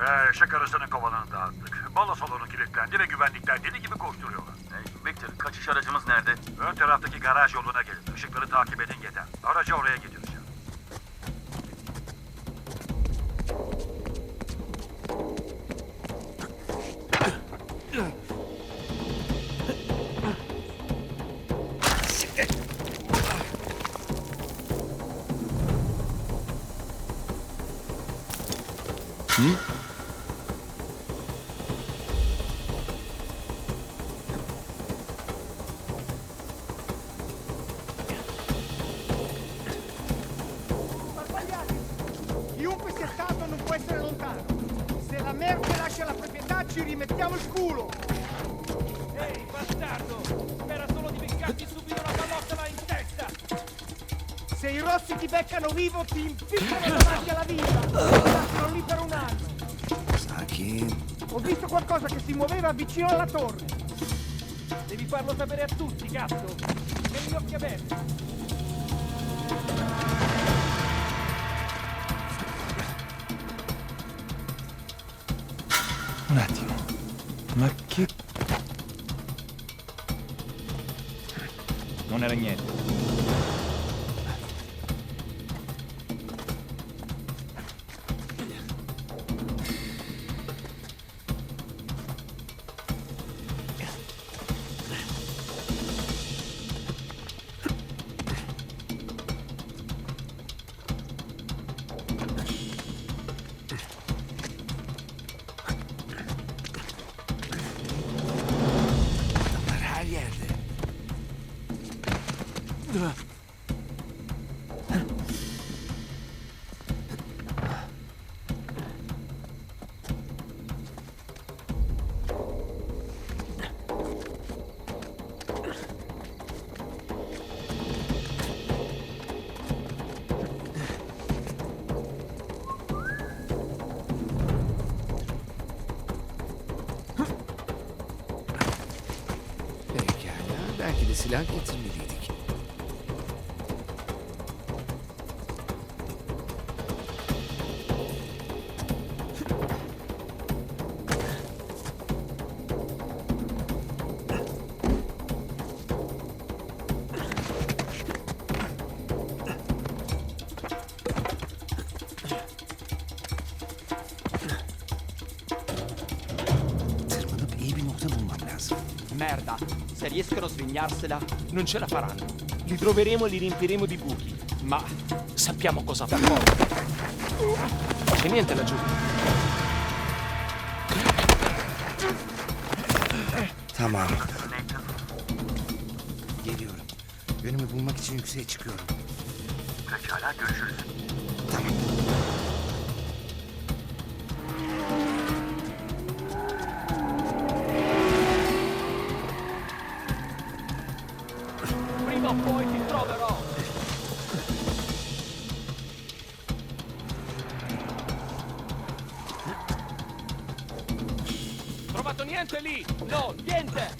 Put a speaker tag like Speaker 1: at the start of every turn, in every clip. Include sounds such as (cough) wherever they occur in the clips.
Speaker 1: Ee, şak arasının kovanını dağıttık. Balo salonu kilitlendi ve güvenlikler deli gibi koşturuyorlar.
Speaker 2: Hey, Victor, kaçış aracımız nerede?
Speaker 1: Ön taraftaki garaj yoluna gelin. Işıkları takip edin yeter. Aracı oraya getireceğim.
Speaker 3: Chiunque sia stato non può essere lontano. Se la merce lascia la proprietà ci rimettiamo il culo.
Speaker 4: Ehi, bastardo! Spera solo di beccarti subito una pallottola in testa!
Speaker 3: Se i rossi ti beccano vivo ti impiccano davanti alla vita. Lasciano lì per un anno.
Speaker 5: Sakin.
Speaker 3: Ho visto qualcosa che si muoveva vicino alla torre.
Speaker 4: Devi farlo sapere a tutti, cazzo! Negli occhi aperti!
Speaker 5: അവൻ ഇറങ്ങിയായിരുന്നു silah getirmeliydik. Lazım.
Speaker 4: Merda! Se riescono a svignarsela, non ce la faranno. Li troveremo e li riempiremo di buchi. Ma sappiamo cosa fare. C'è niente laggiù.
Speaker 5: Tamam. Geliyorum. Yönümü bulmak için yükseğe çıkıyorum.
Speaker 1: Pekala görüşürüz.
Speaker 5: Tamam.
Speaker 4: Trovato niente lì! No, niente!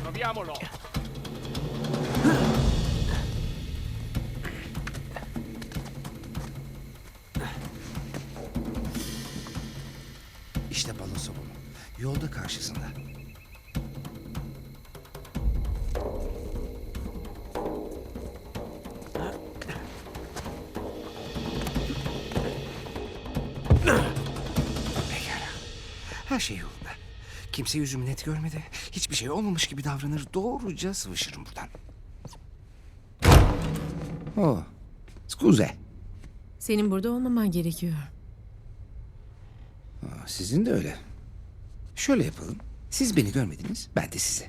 Speaker 4: Troviamolo!
Speaker 5: İşte balo salonu. Yolda karşısında. Her şey yolunda. Kimse yüzümü net görmedi. Hiçbir şey olmamış gibi davranır. Doğruca sıvışırım buradan. Oh. Scuze.
Speaker 6: Senin burada olmaman gerekiyor.
Speaker 5: Aa, Sizin de öyle. Şöyle yapalım. Siz beni görmediniz, ben de sizi.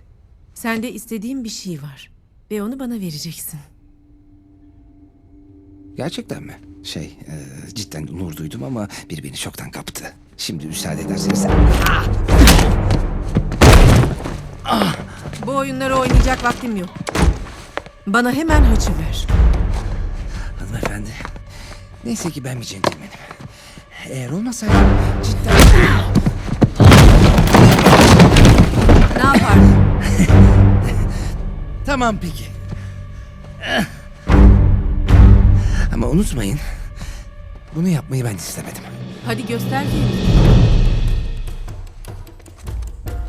Speaker 6: Sende istediğim bir şey var. Ve onu bana vereceksin.
Speaker 5: Gerçekten mi? Şey, e, cidden onur duydum ama bir beni çoktan kaptı. Şimdi müsaade ederseniz...
Speaker 6: Bu oyunları oynayacak vaktim yok. Bana hemen haçı ver.
Speaker 5: Hanımefendi, neyse ki ben bir centilmenim. Eğer olmasaydı cidden...
Speaker 6: Ne yapardın? (laughs)
Speaker 5: Tamam peki. Ama unutmayın, bunu yapmayı ben istemedim.
Speaker 6: Hadi göster kendini.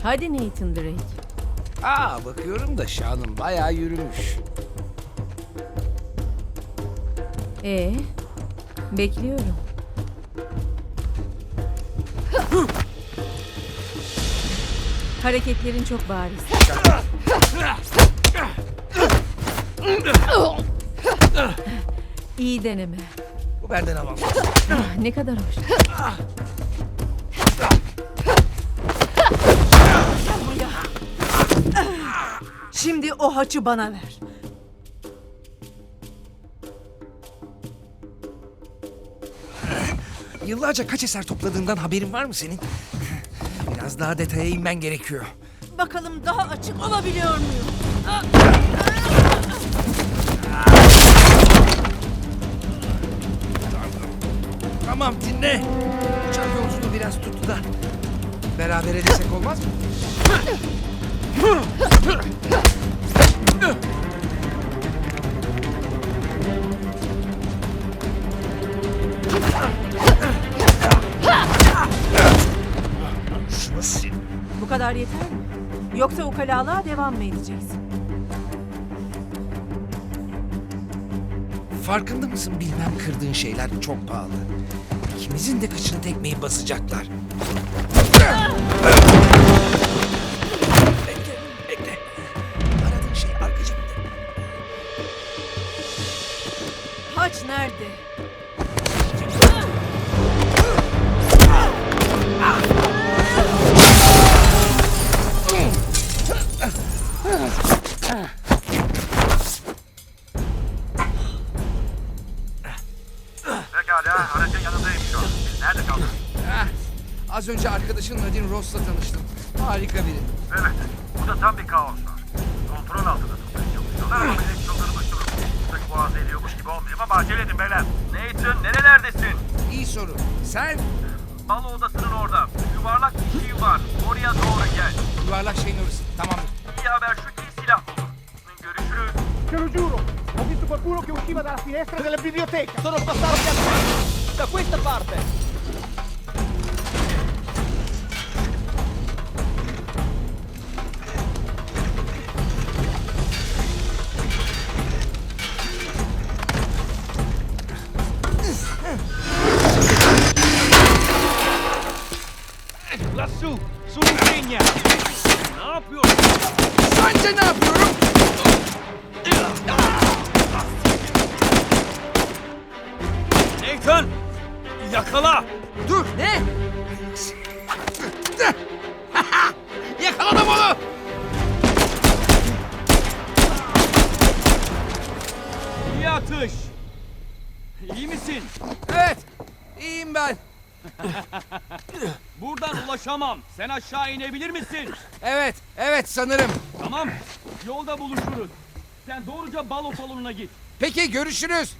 Speaker 6: Hadi Nathan Drake.
Speaker 5: Aa bakıyorum da şanım bayağı yürümüş.
Speaker 6: Ee, bekliyorum. Hareketlerin çok bariz. İyi deneme.
Speaker 5: Bu benden avam.
Speaker 6: Ah, Ne kadar hoş. Şimdi o haçı bana ver.
Speaker 5: Yıllarca kaç eser topladığından haberin var mı senin? Biraz daha detaya inmen gerekiyor.
Speaker 6: Bakalım daha açık olabiliyor muyum?
Speaker 5: Tamam dinle. Uçak yolculuğu biraz tuttu da. Beraber edesek olmaz mı? Şunu sil.
Speaker 6: Bu kadar yeter mi? Yoksa ukalalığa devam mı edeceksin?
Speaker 5: Farkında mısın bilmem kırdığın şeyler çok pahalı. İkimizin de kıçını tekmeyi basacaklar.
Speaker 6: Nerede?
Speaker 7: Pekala aracın yanındayım şu an. Nerede kaldın?
Speaker 5: Heh, az önce arkadaşın Nadine Ross'la tanıştım. Harika biri.
Speaker 7: Evet. Burada tam bir kaos var. Kontrol altında tutmaya çalışıyorlar ama boğaz ediyormuş gibi olmayayım ama acele edin beyler.
Speaker 1: Nathan nerelerdesin?
Speaker 5: İyi soru. Sen
Speaker 1: Balo odasının orada. Yuvarlak bir şey var. Oraya doğru gel.
Speaker 5: yuvarlak şeyin orası. Tamamdır.
Speaker 1: İyi haber şu ki silah buldum. Görüşürüz.
Speaker 3: Te lo giuro, ho visto qualcuno che usciva dalla finestra della biblioteca.
Speaker 8: Sono qua! Da questa parte! Lassù, sull'insegna! Ne yapıyorsun?
Speaker 5: Sence ne yapıyorum?
Speaker 8: Nathan! Yakala!
Speaker 5: Dur. Ne? Yakaladım onu.
Speaker 8: İyi atış! İyi misin?
Speaker 5: Evet. İyiyim ben. (laughs)
Speaker 8: Buradan ulaşamam. Sen aşağı inebilir misin?
Speaker 5: Evet. Evet sanırım.
Speaker 8: Tamam. Yolda buluşuruz. Sen doğruca balo salonuna git.
Speaker 5: Peki görüşürüz.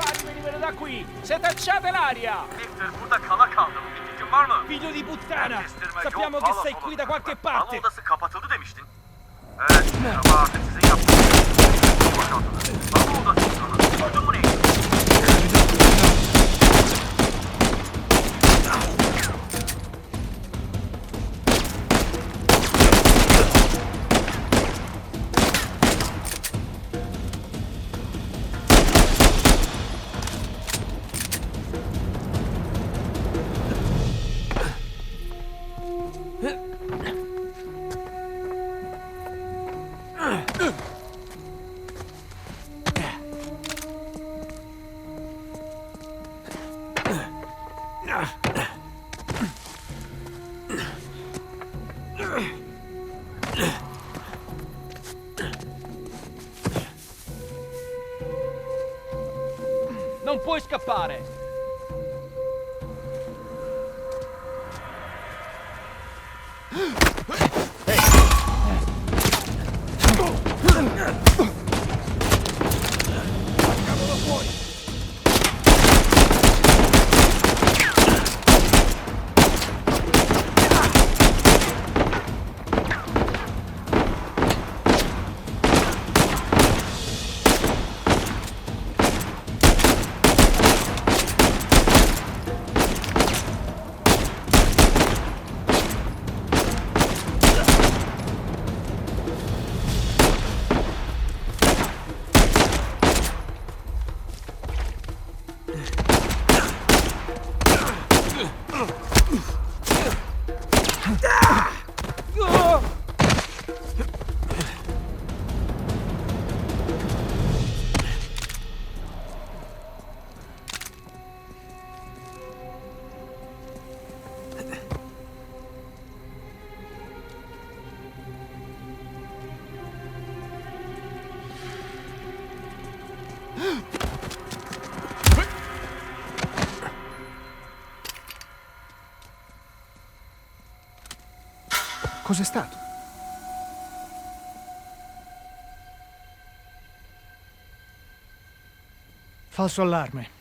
Speaker 8: Fatti venire da qui! Se tacciate l'aria!
Speaker 1: Victor burada kala kaldım.
Speaker 8: Figlio di puttana! Sappiamo che sei qui da qualche parte!
Speaker 1: odası kapatıldı demiştin.
Speaker 7: Evet ama
Speaker 1: Cos'è stato? Falso allarme.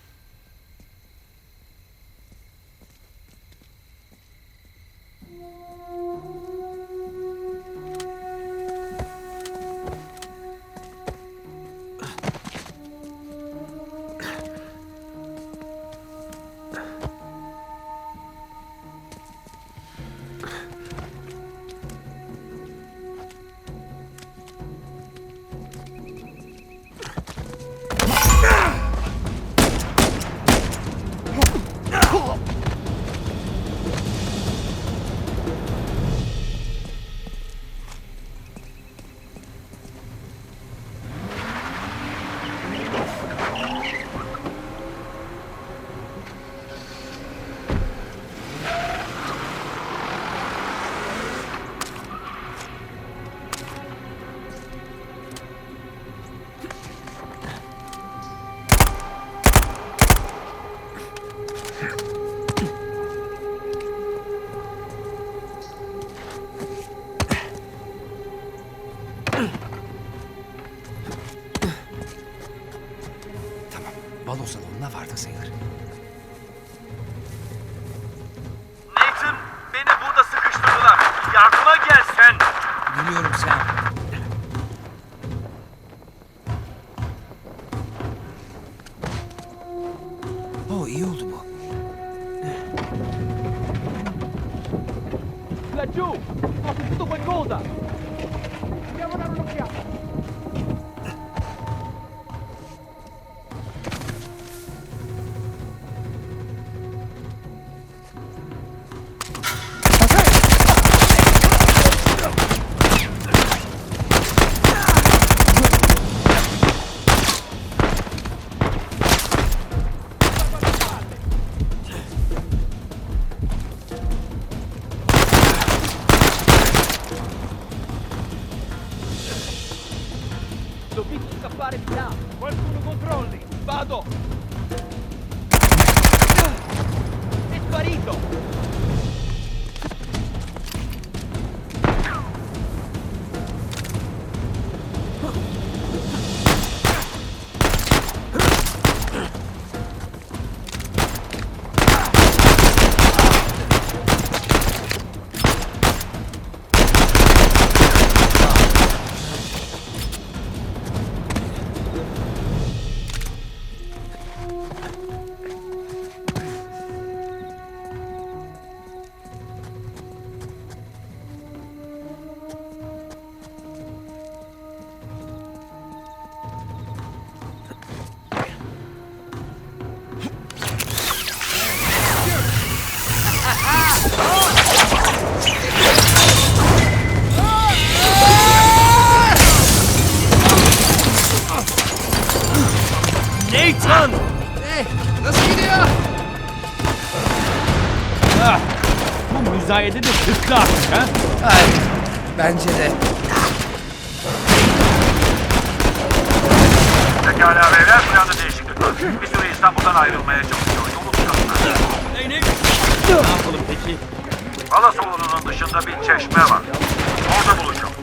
Speaker 4: Pikachu! Nosso tudo foi conta! Bu
Speaker 8: müzayede de sıktı artık ha?
Speaker 4: Ay, bence de.
Speaker 7: Pekala beyler planda değişiklik var. Bir süre İstanbul'dan ayrılmaya çalışıyor. Yolu tutalım.
Speaker 8: Ne yapalım peki?
Speaker 7: Bala salonunun dışında bir çeşme var. Orada buluşalım.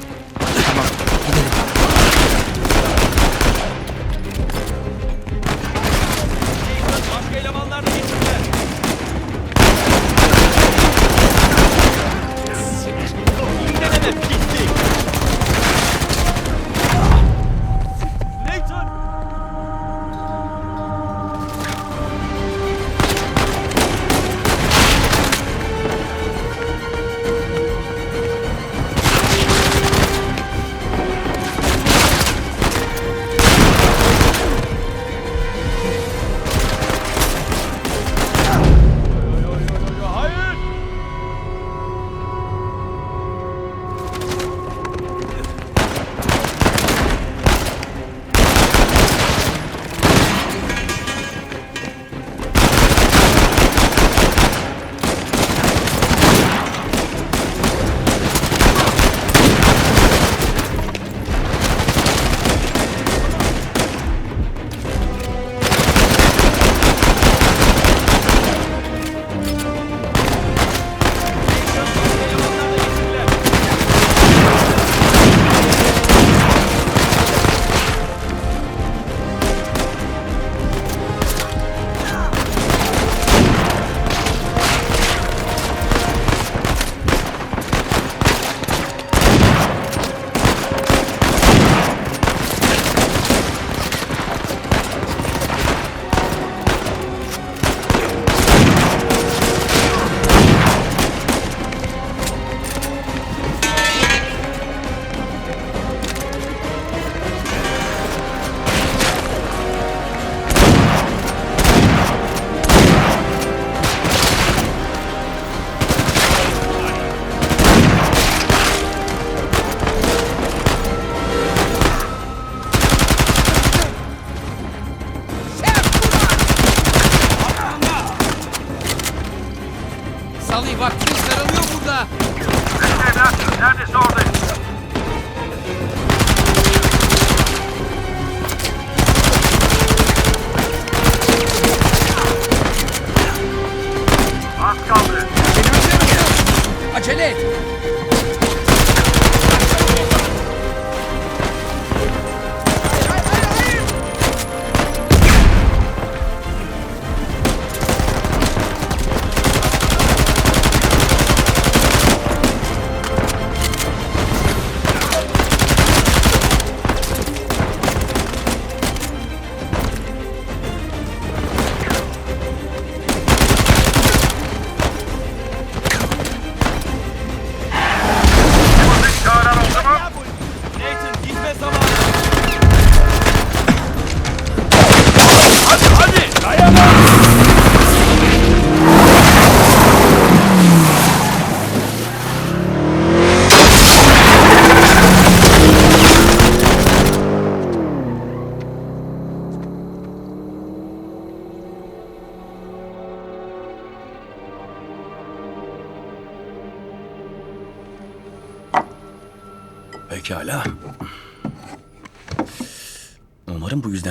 Speaker 8: Sally vaktimiz daralıyor burada. Evlat, neredeyse oradayız. Az
Speaker 2: kaldı. Acele et.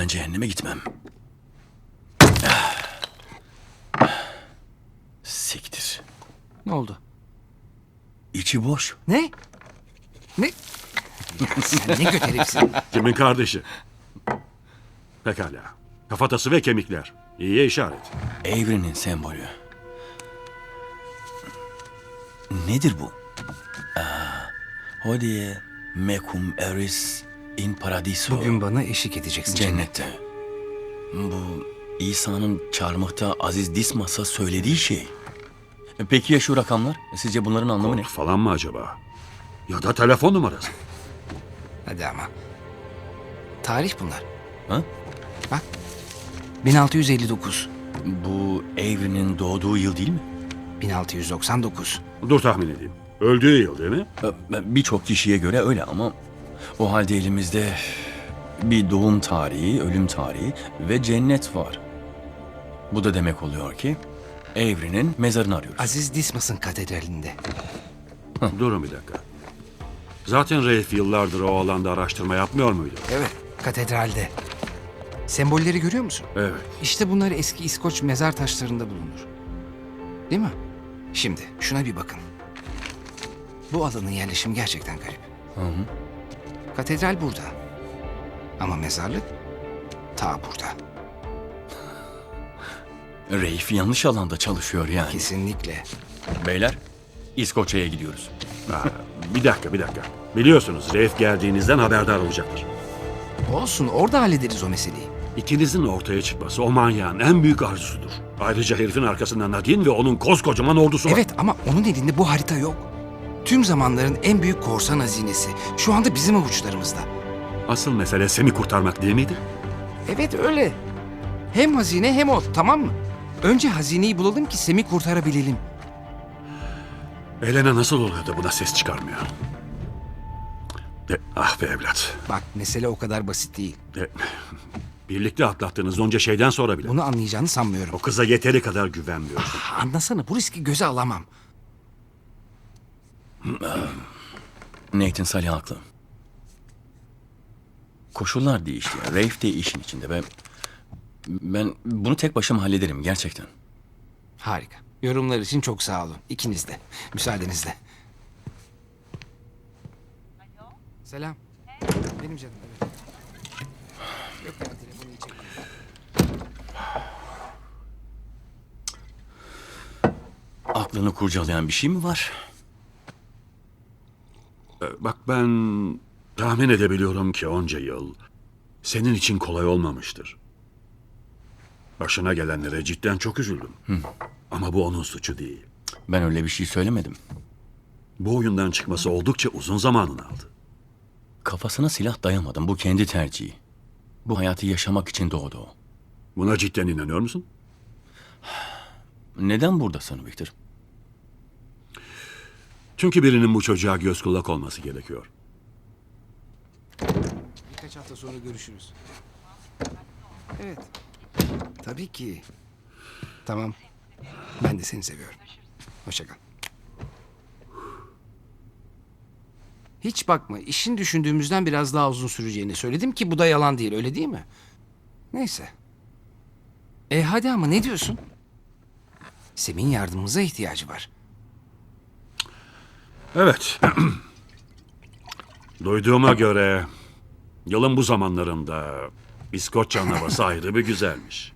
Speaker 2: Yüzden cehenneme gitmem. Siktir.
Speaker 5: Ne oldu?
Speaker 2: İçi boş.
Speaker 5: Ne? Ne? Ya sen ne kötü herifsin.
Speaker 7: Kimin kardeşi? Pekala. Kafatası ve kemikler. İyiye işaret.
Speaker 2: Evrenin sembolü. Nedir bu? Aa, hodie mecum eris in paradiso.
Speaker 5: Bugün bana eşlik edeceksin cennet.
Speaker 2: Cennette. Bu İsa'nın çarmıhta Aziz Dismas'a söylediği şey. E, Peki ya şu rakamlar? Sizce bunların anlamı ne?
Speaker 7: Kod falan mı acaba? Ya da telefon numarası.
Speaker 5: Hadi ama. Tarih bunlar.
Speaker 2: Ha?
Speaker 5: Bak. 1659.
Speaker 2: Bu Evrenin doğduğu yıl değil mi?
Speaker 5: 1699.
Speaker 7: Dur tahmin edeyim. Öldüğü yıl değil mi?
Speaker 2: E, Birçok kişiye göre öyle ama o halde elimizde bir doğum tarihi, ölüm tarihi ve cennet var. Bu da demek oluyor ki Evrenin mezarını arıyoruz.
Speaker 5: Aziz Dismas'ın katedralinde.
Speaker 7: Durun bir dakika. Zaten Reif yıllardır o alanda araştırma yapmıyor muydu?
Speaker 5: Evet, katedralde. Sembolleri görüyor musun?
Speaker 7: Evet.
Speaker 5: İşte bunlar eski İskoç mezar taşlarında bulunur. Değil mi? Şimdi şuna bir bakın. Bu alanın yerleşimi gerçekten garip. Katedral burada. Ama mezarlık ta burada. (laughs)
Speaker 2: Reif yanlış alanda çalışıyor yani.
Speaker 5: Kesinlikle.
Speaker 2: Beyler, İskoçya'ya gidiyoruz.
Speaker 7: Ha, bir dakika bir dakika. Biliyorsunuz Reif geldiğinizden haberdar olacaktır.
Speaker 5: Olsun orada hallederiz o meseleyi.
Speaker 7: İkinizin ortaya çıkması o manyağın en büyük arzusudur. Ayrıca herifin arkasında Nadine ve onun koskocaman ordusu var.
Speaker 5: Evet ama onun elinde bu harita yok. Tüm zamanların en büyük korsan hazinesi. Şu anda bizim avuçlarımızda.
Speaker 7: Asıl mesele Sem'i kurtarmak değil miydi?
Speaker 5: Evet öyle. Hem hazine hem o tamam mı? Önce hazineyi bulalım ki Sem'i kurtarabilelim.
Speaker 7: Elena nasıl oluyor da buna ses çıkarmıyor? E, ah be evlat.
Speaker 5: Bak mesele o kadar basit değil.
Speaker 7: E, birlikte atlattığınız onca şeyden sonra bile.
Speaker 5: Bunu anlayacağını sanmıyorum.
Speaker 7: O kıza yeteri kadar güvenmiyorsun.
Speaker 5: Anlasana bu riski göze alamam.
Speaker 2: Nathan Salih haklı. Koşullar değişti. Rafe de işin içinde ve ben bunu tek başıma hallederim gerçekten.
Speaker 5: Harika. Yorumlar için çok sağ olun. İkiniz de. Müsaadenizle. Selam. Benim canım evet. Yok ya telefonu.
Speaker 2: Aklını kurcalayan bir şey mi var?
Speaker 7: Bak ben tahmin edebiliyorum ki onca yıl senin için kolay olmamıştır. Başına gelenlere cidden çok üzüldüm. Ama bu onun suçu değil.
Speaker 2: Ben öyle bir şey söylemedim.
Speaker 7: Bu oyundan çıkması oldukça uzun zamanını aldı.
Speaker 2: Kafasına silah dayamadım. Bu kendi tercihi. Bu hayatı yaşamak için doğdu o.
Speaker 7: Buna cidden inanıyor musun?
Speaker 2: Neden buradasın Victor?
Speaker 7: Çünkü birinin bu çocuğa göz kulak olması gerekiyor.
Speaker 5: Birkaç hafta sonra görüşürüz. Evet. Tabii ki. Tamam. Ben de seni seviyorum. Hoşça kal. Hiç bakma. işin düşündüğümüzden biraz daha uzun süreceğini söyledim ki bu da yalan değil. Öyle değil mi? Neyse. E hadi ama ne diyorsun? Sem'in yardımımıza ihtiyacı var.
Speaker 7: Evet. (clears throat) Duyduğuma göre yılın bu zamanlarında İskoçya'nın havası ayrı bir güzelmiş.